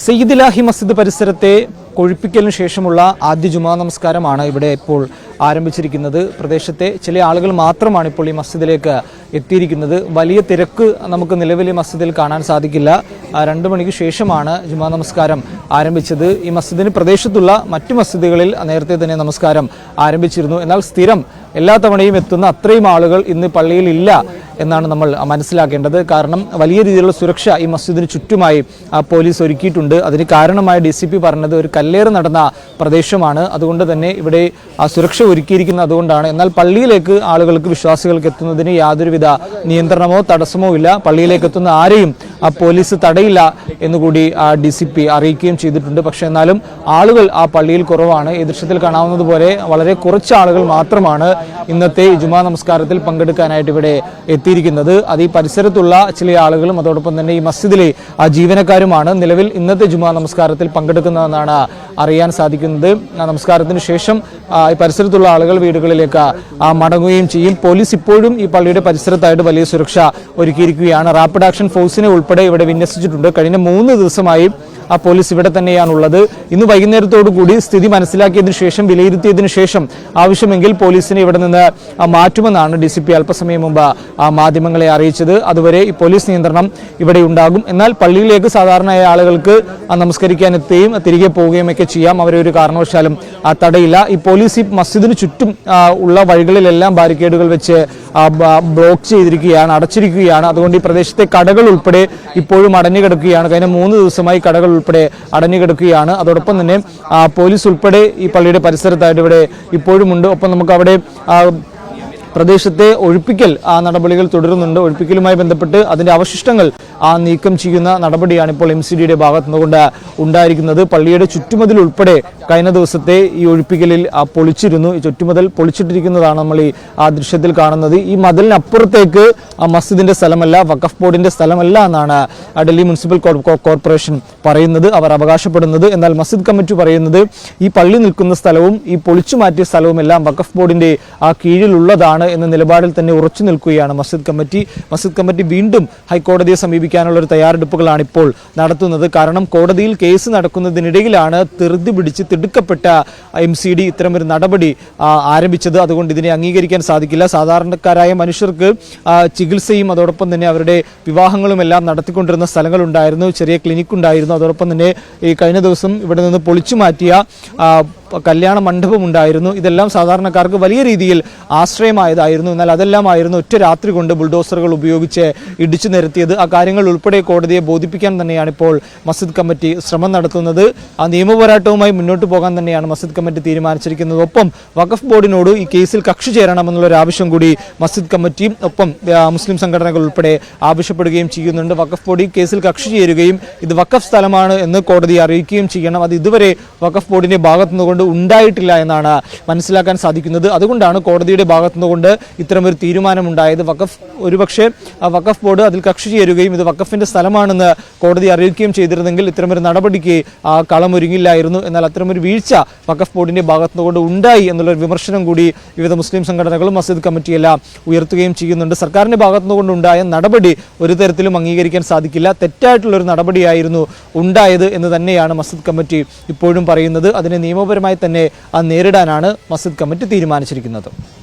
സയ്യിദിലാഹി മസ്ജിദ് പരിസരത്തെ കൊഴിപ്പിക്കലിന് ശേഷമുള്ള ആദ്യ ജുമാ നമസ്കാരമാണ് ഇവിടെ ഇപ്പോൾ ആരംഭിച്ചിരിക്കുന്നത്. പ്രദേശത്തെ ചില ആളുകൾ മാത്രമാണ് ഇപ്പോൾ ഈ മസ്ജിദിലേക്ക് എത്തിയിരിക്കുന്നത്. വലിയ തിരക്ക് നമുക്ക് നിലവിൽ ഈ മസ്ജിദിൽ കാണാൻ സാധിക്കില്ല. രണ്ട് മണിക്ക് ശേഷമാണ് ജുമാ നമസ്കാരം ആരംഭിച്ചത്. ഈ മസ്ജിദിന് പ്രദേശത്തുള്ള മറ്റു മസ്ജിദുകളിൽ നേരത്തെ തന്നെ നമസ്കാരം ആരംഭിച്ചിരുന്നു. എന്നാൽ സ്ഥിരം എല്ലാ തവണയും എത്തുന്ന അത്രയും ആളുകൾ ഇന്ന് പള്ളിയിൽ ഇല്ല. എന്നാണ് നമ്മൾ മനസ്സിലാക്കേണ്ടത്. കാരണം വലിയ രീതിയിലുള്ള സുരക്ഷ ഈ മസ്ജിദിന് ചുറ്റുമായി പോലീസ് ഒരുക്കിയിട്ടുണ്ട്. അതിന് കാരണമായ ഡി സി പി പറഞ്ഞത് ഒരു കല്ലേറ് നടന്ന പ്രദേശമാണ്. അതുകൊണ്ട് തന്നെ ഇവിടെ സുരക്ഷ ഒരുക്കിയിരിക്കുന്നത് അതുകൊണ്ടാണ്. എന്നാൽ പള്ളിയിലേക്ക് ആളുകൾക്ക് വിശ്വാസികൾക്ക് എത്തുന്നതിന് യാതൊരുവിധ നിയന്ത്രണമോ തടസ്സമോ ഇല്ല. പള്ളിയിലേക്ക് എത്തുന്ന ആരെയും ആ പോലീസ് തടയില്ല എന്നുകൂടി ആ ഡി സി പി അറിയിക്കുകയും ചെയ്തിട്ടുണ്ട്. പക്ഷേ എന്നാലും ആളുകൾ ആ പള്ളിയിൽ കുറവാണ്. ഈ ദൃശ്യത്തിൽ കാണാവുന്നതുപോലെ വളരെ കുറച്ച് ആളുകൾ മാത്രമാണ് ഇന്നത്തെ ജുമാ നമസ്കാരത്തിൽ പങ്കെടുക്കാനായിട്ട് ഇവിടെ എത്തിയിരിക്കുന്നത്. അത് ഈ പരിസരത്തുള്ള ചില ആളുകളും അതോടൊപ്പം തന്നെ ഈ മസ്ജിദിലെ ആ ജീവനക്കാരുമാണ് നിലവിൽ ഇന്നത്തെ ജുമാ നമസ്കാരത്തിൽ പങ്കെടുക്കുന്നതെന്നാണ് അറിയാൻ സാധിക്കുന്നത്. ആ നമസ്കാരത്തിന് ശേഷം ഈ പരിസരത്തുള്ള ആളുകൾ വീടുകളിലേക്ക് മടങ്ങുകയും ചെയ്യും. പോലീസ് ഇപ്പോഴും ഈ പള്ളിയുടെ പരിസരത്തായിട്ട് വലിയ സുരക്ഷ ഒരുക്കിയിരിക്കുകയാണ്. റാപ്പിഡ് ആക്ഷൻ ഫോഴ്സിനെ ഉൾപ്പെടെ ഇവിടെ വിന്യസിച്ചിട്ടുണ്ട്. കഴിഞ്ഞ മൂന്ന് ദിവസമായി ആ പോലീസ് ഇവിടെ തന്നെയാണുള്ളത്. ഇന്ന് വൈകുന്നേരത്തോടു കൂടി സ്ഥിതി മനസ്സിലാക്കിയതിനു ശേഷം വിലയിരുത്തിയതിനു ശേഷം ആവശ്യമെങ്കിൽ പോലീസിനെ ഇവിടെ നിന്ന് മാറ്റുമെന്നാണ് ഡി സി പി അല്പസമയം മുമ്പ് ആ മാധ്യമങ്ങളെ അറിയിച്ചത്. അതുവരെ ഈ പോലീസ് നിയന്ത്രണം ഇവിടെ ഉണ്ടാകും. എന്നാൽ പള്ളിയിലേക്ക് സാധാരണയായ ആളുകൾക്ക് നമസ്കരിക്കാൻ എത്തുകയും തിരികെ പോവുകയും ഒക്കെ ചെയ്യാം. അവരെ ഒരു കാരണവശാലും തടയില്ല. ഈ പോലീസ് ഈ മസ്ജിദിന് ചുറ്റും ഉള്ള വഴികളിലെല്ലാം ബാരിക്കേഡുകൾ വെച്ച് ബ്ലോക്ക് ചെയ്തിരിക്കുകയാണ് അടച്ചിരിക്കുകയാണ്. അതുകൊണ്ട് ഈ പ്രദേശത്തെ കടകൾ ഉൾപ്പെടെ ഇപ്പോഴും അടഞ്ഞു കിടക്കുകയാണ് കഴിഞ്ഞ മൂന്ന് ദിവസമായി കടകൾ ഉൾപ്പെടെ അടഞ്ഞു കിടക്കുകയാണ് അതോടൊപ്പം തന്നെ പോലീസ് ഉൾപ്പെടെ ഈ പള്ളിയുടെ പരിസരത്തായിട്ട് ഇവിടെ ഇപ്പോഴുമുണ്ട്. ഒപ്പം നമുക്ക് അവിടെ പ്രദേശത്തെ ഒഴിപ്പിക്കൽ ആ നടപടികൾ തുടരുന്നുണ്ട്. ഒഴിപ്പിക്കലുമായി ബന്ധപ്പെട്ട് അതിന്റെ അവശിഷ്ടങ്ങൾ ആ നീക്കം ചെയ്യുന്ന നടപടിയാണ് ഇപ്പോൾ എം സി ഡിയുടെ ഭാഗത്തു നിന്നുകൊണ്ട് ഉണ്ടായിരിക്കുന്നത്. പള്ളിയുടെ ചുറ്റുമതിൽ ഉൾപ്പെടെ കഴിഞ്ഞ ദിവസത്തെ ഈ ഒഴിപ്പിക്കലിൽ ആ പൊളിച്ചിരുന്നു. ഈ ചുറ്റുമതിൽ പൊളിച്ചിട്ടിരിക്കുന്നതാണ് നമ്മൾ ഈ ആ ദൃശ്യത്തിൽ കാണുന്നത്. ഈ മതിലിനപ്പുറത്തേക്ക് ആ മസ്ജിദിന്റെ സ്ഥലമല്ല വഖഫ് ബോർഡിന്റെ സ്ഥലമല്ല എന്നാണ് ഡൽഹി മുനിസിപ്പൽ കോർപ്പറേഷൻ പറയുന്നത്. അവർ അവകാശപ്പെടുന്നത് എന്നാൽ മസ്ജിദ് കമ്മിറ്റി പറയുന്നത് ഈ പള്ളി നിൽക്കുന്ന സ്ഥലവും ഈ പൊളിച്ചു മാറ്റിയ സ്ഥലവും എല്ലാം വഖഫ് ബോർഡിന്റെ ആ കീഴിലുള്ളതാണ് എന്ന നിലപാടിൽ തന്നെ ഉറച്ചു നിൽക്കുകയാണ് മസ്ജിദ് കമ്മിറ്റി. മസ്ജിദ് കമ്മിറ്റി വീണ്ടും ഹൈക്കോടതിയെ സമീപിക്കാനുള്ള ഒരു തയ്യാറെടുപ്പുകളാണ് ഇപ്പോൾ നടത്തുന്നത്. കാരണം കോടതിയിൽ കേസ് നടക്കുന്നതിനിടയിലാണ് തെറുതി പിടിച്ച് തിടുക്കപ്പെട്ട എം സി ഡി ഇത്തരമൊരു നടപടി ആരംഭിച്ചത്. അതുകൊണ്ട് ഇതിനെ അംഗീകരിക്കാൻ സാധിക്കില്ല. സാധാരണക്കാരായ മനുഷ്യർക്ക് ചികിത്സയും അതോടൊപ്പം തന്നെ അവരുടെ വിവാഹങ്ങളും എല്ലാം നടത്തിക്കൊണ്ടിരുന്ന സ്ഥലങ്ങളുണ്ടായിരുന്നു. ചെറിയ ക്ലിനിക് ഉണ്ടായിരുന്നു അതോടൊപ്പം തന്നെ ഈ കഴിഞ്ഞ ദിവസം ഇവിടെ നിന്ന് പൊളിച്ചു മാറ്റിയ കല്യാണ മണ്ഡപം ഉണ്ടായിരുന്നു. ഇതെല്ലാം സാധാരണക്കാർക്ക് വലിയ രീതിയിൽ ആശ്രയമായതായിരുന്നു. എന്നാൽ അതെല്ലാമായിരുന്നു ഒറ്റ രാത്രി കൊണ്ട് ബുൾഡോസറുകൾ ഉപയോഗിച്ച് ഇടിച്ചു നിരത്തിയത്. ആ കാര്യങ്ങൾ ഉൾപ്പെടെ കോടതിയെ ബോധിപ്പിക്കാൻ തന്നെയാണ് ഇപ്പോൾ മസ്ജിദ് കമ്മിറ്റി ശ്രമം നടത്തുന്നത്. ആ നിയമപോരാട്ടവുമായി മുന്നോട്ട് പോകാൻ തന്നെയാണ് മസ്ജിദ് കമ്മിറ്റി തീരുമാനിച്ചിരിക്കുന്നത്. ഒപ്പം വഖഫ് ബോർഡിനോട് ഈ കേസിൽ കക്ഷി ചേരണമെന്നുള്ള ഒരു ആവശ്യം കൂടി മസ്ജിദ് കമ്മിറ്റിയും ഒപ്പം മുസ്ലിം സംഘടനകൾ ഉൾപ്പെടെ ആവശ്യപ്പെടുകയും ചെയ്യുന്നുണ്ട്. വഖഫ് ബോർഡ് ഈ കേസിൽ കക്ഷി ചേരുകയും ഇത് വഖഫ് സ്ഥലമാണ് എന്ന് കോടതി അറിയിക്കുകയും ചെയ്യണം. അത് ഇതുവരെ വഖഫ് ബോർഡിന്റെ ഭാഗത്തു നിന്നുകൊണ്ട് ഉണ്ടായിട്ടില്ല എന്നാണ് മനസ്സിലാക്കാൻ സാധിക്കുന്നത്. അതുകൊണ്ടാണ് കോടതിയുടെ ഭാഗത്തു നിന്നുകൊണ്ട് ഇത്തരമൊരു തീരുമാനമുണ്ടായത്. വഖഫ് ഒരുപക്ഷെ വഖഫ് ബോർഡ് അതിൽ കക്ഷി ചേരുകയും ഇത് വഖഫിന്റെ സ്ഥലമാണെന്ന് കോടതി അറിയിക്കുകയും ചെയ്തിരുന്നെങ്കിൽ ഇത്തരമൊരു നടപടിക്ക് കളമൊരുങ്ങില്ലായിരുന്നു. എന്നാൽ അത്തരമൊരു വീഴ്ച വഖഫ് ബോർഡിന്റെ ഭാഗത്തു നിന്നുകൊണ്ട് ഉണ്ടായി എന്നുള്ളൊരു വിമർശനം കൂടി വിവിധ മുസ്ലിം സംഘടനകളും മസ്ജിദ് കമ്മിറ്റിയെല്ലാം ഉയർത്തുകയും ചെയ്യുന്നുണ്ട്. സർക്കാരിന്റെ ഭാഗത്തു നിന്നുകൊണ്ടുണ്ടായ നടപടി ഒരു തരത്തിലും അംഗീകരിക്കാൻ സാധിക്കില്ല. തെറ്റായിട്ടുള്ള ഒരു നടപടിയായിരുന്നു ഉണ്ടായത് എന്ന് തന്നെയാണ് മസ്ജിദ് കമ്മിറ്റി ഇപ്പോഴും പറയുന്നത്. അതിനെ നിയമപരമായി തന്നെ അത് നേരിടാനാണ് മസ്ജിദ് കമ്മിറ്റി തീരുമാനിച്ചിരിക്കുന്നത്.